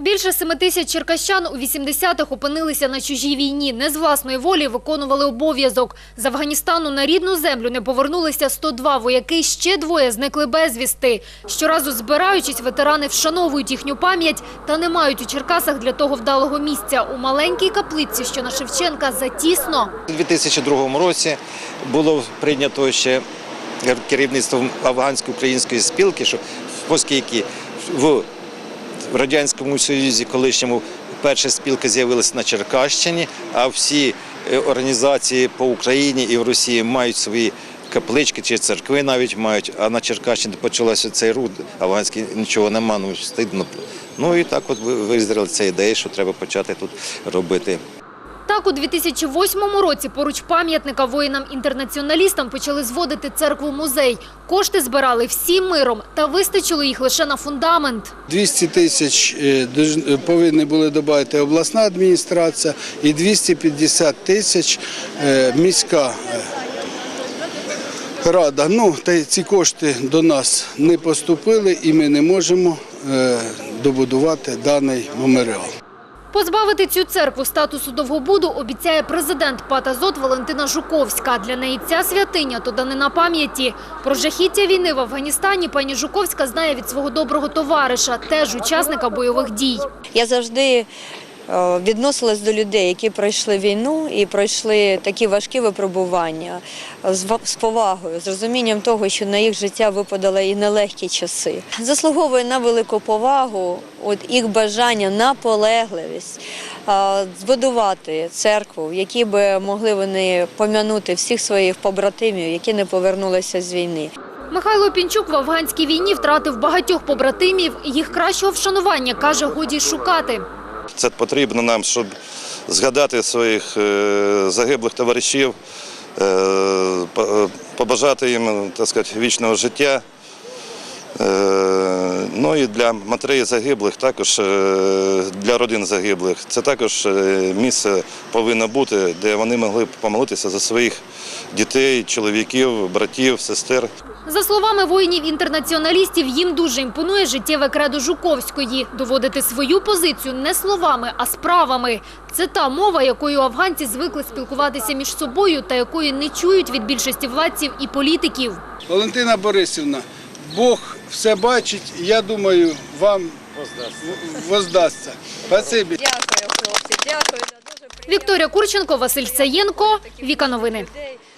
Більше семи тисяч черкащан у 80-х опинилися на чужій війні. Не з власної волі виконували обов'язок. З Афганістану на рідну землю не повернулися 102 вояки, ще двоє зникли безвісти. Щоразу збираючись, ветерани вшановують їхню пам'ять та не мають у Черкасах для того вдалого місця. У маленькій каплиці, що на Шевченка, затісно. У 2002 році було прийнято ще керівництвом афганської української спілки, що оскільки в Радянському Союзі колишньому перша спілка з'явилася на Черкащині, а всі е, організації по Україні і в Росії мають свої каплички чи церкви навіть мають, а на Черкащині почалося цей руд, афганський, нічого нема, ну стидно. Ну і так от ви- визріла ця ідея, що треба почати тут робити Так, у 2008 році поруч пам'ятника воїнам-інтернаціоналістам почали зводити церкву-музей. Кошти збирали всі миром, та вистачило їх лише на фундамент. 200 тисяч е, е, повинні були додати обласна адміністрація і 250 тисяч е, міська рада. Ну, та ці кошти до нас не поступили і ми не можемо добудувати даний меморіал. Позбавити цю церкву статусу довгобуду обіцяє президент ПАТ-АЗОТ Валентина Жуковська. Для неї ця святиня – то данина пам'яті. Про жахіття війни в Афганістані пані Жуковська знає від свого доброго товариша, теж учасника бойових дій. Я завжди відносилась до людей, які пройшли війну і пройшли такі важкі випробування з повагою, з розумінням того, що на їх життя випадали і нелегкі часи. Заслуговує на велику повагу, от їх бажання, наполегливість е, збудувати церкву, в якій би могли вони пом'янути всіх своїх побратимів, які не повернулися з війни. Михайло Пінчук в афганській війні втратив багатьох побратимів. Їх кращого вшанування, каже, годі шукати. Це потрібно нам, щоб згадати своїх е, загиблих товаришів, е, е, побажати їм так сказати, вічного життя. Ну і для матерей загиблих, також е, для родин загиблих. Це також е, місце повинно бути, де вони могли б помолитися за своїх дітей, чоловіків, братів, сестер. За словами воїнів-інтернаціоналістів, їм дуже імпонує життєве кредо Жуковської – доводити свою позицію не словами, а справами. Це та мова, якою афганці звикли спілкуватися між собою та якої не чують від більшості владців і політиків. Валентина Борисівна, Бог все бачить, і я думаю, вам воздасться. Спасибо. Дякую, хлопці, дякую. Вікторія Курченко, Василь Саєнко, Віка Новини.